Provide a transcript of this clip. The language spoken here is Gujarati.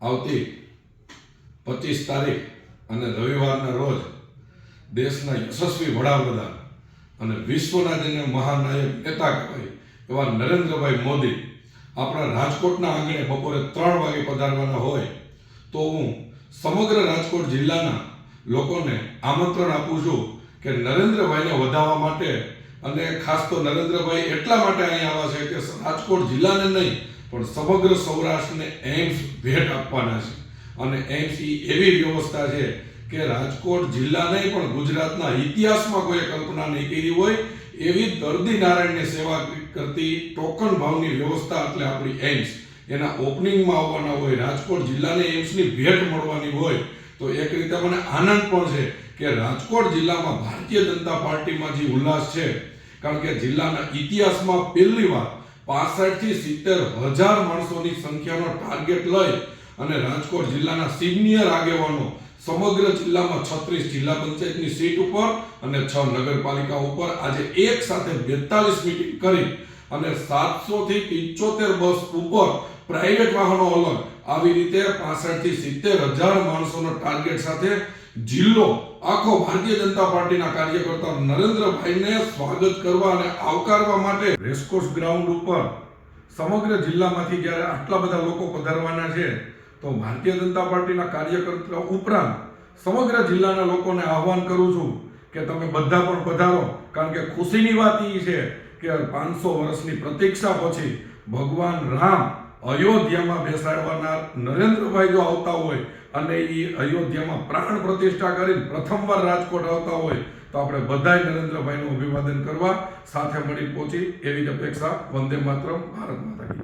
આવતી પચીસ તારીખ અને રવિવારના રોજ દેશના યશસ્વી વડાપ્રધાન અને વિશ્વના જેને મહાનાયક નેતા કહેવાય એવા નરેન્દ્રભાઈ મોદી આપણા રાજકોટના આંગણે બપોરે ત્રણ વાગે પધારવાના હોય તો હું સમગ્ર રાજકોટ જિલ્લાના લોકોને આમંત્રણ આપું છું કે નરેન્દ્રભાઈને વધાવવા માટે અને ખાસ તો નરેન્દ્રભાઈ એટલા માટે અહીં આવ્યા છે કે રાજકોટ જિલ્લાને નહીં પણ સમગ્ર સૌરાષ્ટ્રને એમ્સ ભેટ આપવાના છે. અને એમ્સ એવી વ્યવસ્થા છે કે રાજકોટ જિલ્લા નહીં, પણ ગુજરાતના ઇતિહાસમાં કોઈ કલ્પના નહીં કરી હોય એવી દર્દી નારાયણની સેવા કરતી ટોકન ભાવની વ્યવસ્થા એટલે આપણી એમ્સ એના ઓપનિંગમાં આવવાના હોય, રાજકોટ જિલ્લાને એમ્સની ભેટ મળવાની હોય, તો એક રીતે મને આનંદ પણ છે કે રાજકોટ જિલ્લામાં ભારતીય જનતા પાર્ટીમાં જે ઉલ્લાસ છે, કારણ કે જિલ્લાના ઇતિહાસમાં પહેલી વાર પાસઠથી સિત્તેર હજાર માણસોની સંખ્યાનો ટાર્ગેટ લઈ અને રાજકોટ જિલ્લાના સિનિયર આગેવાનો સમગ્ર જિલ્લામાં છત્રીસ જિલ્લા પંચાયતની સીટ ઉપર અને છ નગરપાલિકા ઉપર આજે એક સાથે બેતાલીસ મિટિંગ કરી અને સાતસો થી પિંચોતેર બસ ઉપર પ્રાઇવેટ વાહનો અલગ. આવી રીતે પાસઠથી સિત્તેર હજાર માણસોનો ટાર્ગેટ સાથે જિલ્લો, આખો ભારતીય જનતા પાર્ટીના કાર્યકર્તા નરેન્દ્રભાઈને સ્વાગત કરવા અને આવકારવા માટે રેસકોર્સ ગ્રાઉન્ડ ઉપર સમગ્ર જિલ્લામાંથી જ્યારે આટલા બધા લોકો પધારવાના છે, તો ભારતીય જનતા પાર્ટીના કાર્યકર્તા ઉપરાંત સમગ્ર જિલ્લાના લોકોને આહવાન કરું છું કે તમે બધા પણ પધારો. કારણ કે ખુશીની વાત એ છે કે પાંચસો વર્ષની પ્રતીક્ષા પછી ભગવાન રામ અયોધ્યામાં બેસાડવાના નરેન્દ્રભાઈ જો આવતા હોય અને એ અયોધ્યામાં પ્રાણ પ્રતિષ્ઠા કરીને પ્રથમવાર રાજકોટ આવતા હોય, તો આપણે બધાય નરેન્દ્રભાઈનું અભિવાદન કરવા સાથે મળી પહોંચી એવી જ અપેક્ષા વંદે માતરમ, ભારત માતા.